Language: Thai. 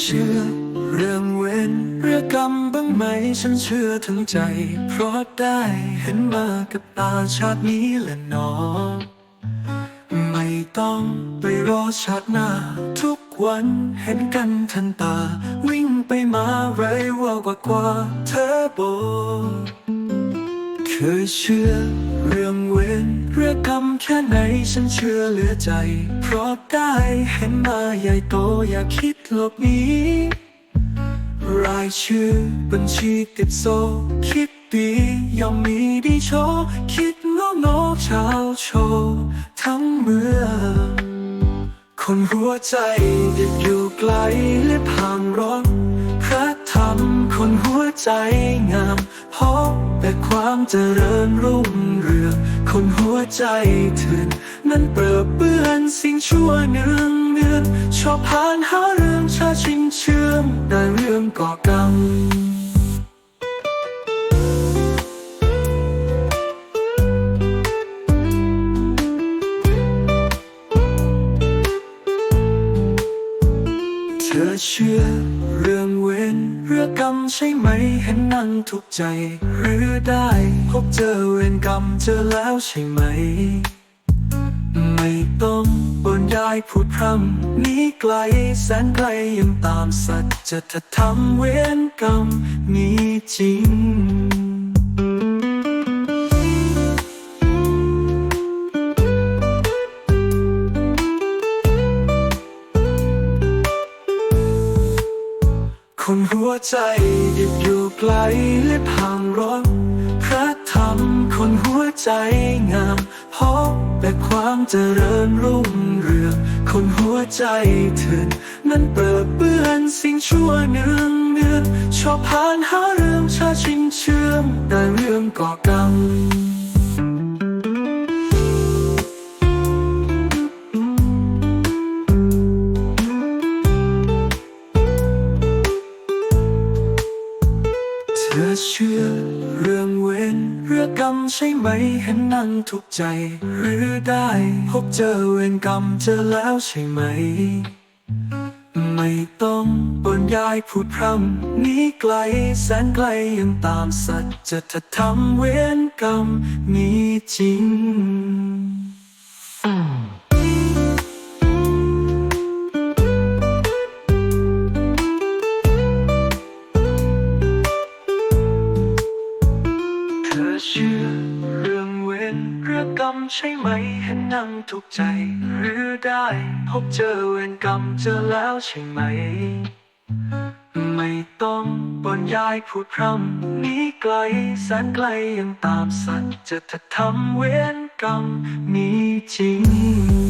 เชื่อเรื่องเวรเรื่องกรรมบ้างไหม ฉันเชื่อทั้งใจ เพราะได้เห็นมากับตาชาตินี้และหนอ ไม่ต้องไปรอชาติหน้า ทุกวันเห็นกันทันตา วิ่งไปมาไรว่ากว่ากว่าเธอบอกเคยเชื่อเรื่องเวรเรื่องกรรมแค่ไหนฉันเชื่อเหลือใจ เพราะได้เห็นมาใหญ่โตอย่าคิด หลบหนีรายชื่อบัญชีติดโซ คิดดีย่อมมีดีโชว์คิดโง่โง่ชาวโชว์ทั้งเมืองคนหัวใจติดอยู่ไกลและผ่านร้อนพระธรรมคนหัวใจงามพบแต่ความเจริญรุ่งเรืองคนหัวใจเถื่อนนั้นเปรอะเปื้อนสิ่งชั่วเนืองเนือนชอบผ่านหา เชื่อมแต่เรื่องก่อกรรมเธอเชื่อเรื่องเวรเรื่องกรรมใช่ไหมเห็นนั่งทุกใจ หรือได้พบเจอเวรกรรมเจอแล้วใช่ไหม บนได้พูดพร่ำนี้ไกลแสนไกลยังตามสัจจะถ้าทำเวรกรรมมีจริงคนหัวใจดิบอยู่ไกลและผ่านร้อนพระธรรมคนหัวใจงามพบแต่ความเจริญรุ่งเรือง วใจเธอนั้นเปิดเปื้อนสิ่งชั่วเนืองเนืองชอบผ่านหาเรื่องชาชิงเชื่อมแต่เรื่องก่อกรรม ธอเชื่อเรื่องเวรเรื่องกรรมใช่ไหมเห็นนั่งทุกข์ใจ หรือได้พบเจอเวรกรรมเจอแล้วใช่ไหม ไม่ต้องบนยายพูดพร่ำนี้ไกลแสนไกลยังตามสัจจะถ้าทำเวรกรรมมีจริง เชื่อเรื่องเวรเรื่องกรรมใช่ไหมเห็นนั่งทุกข์ใจ หรือได้พบเจอเวรกรรมเจอแล้วใช่ไหม ไม่ต้องบนยายพูดพร่ำหนี้ไกลแสนไกลยังตามสัจจะทำเวรกรรมมีจริง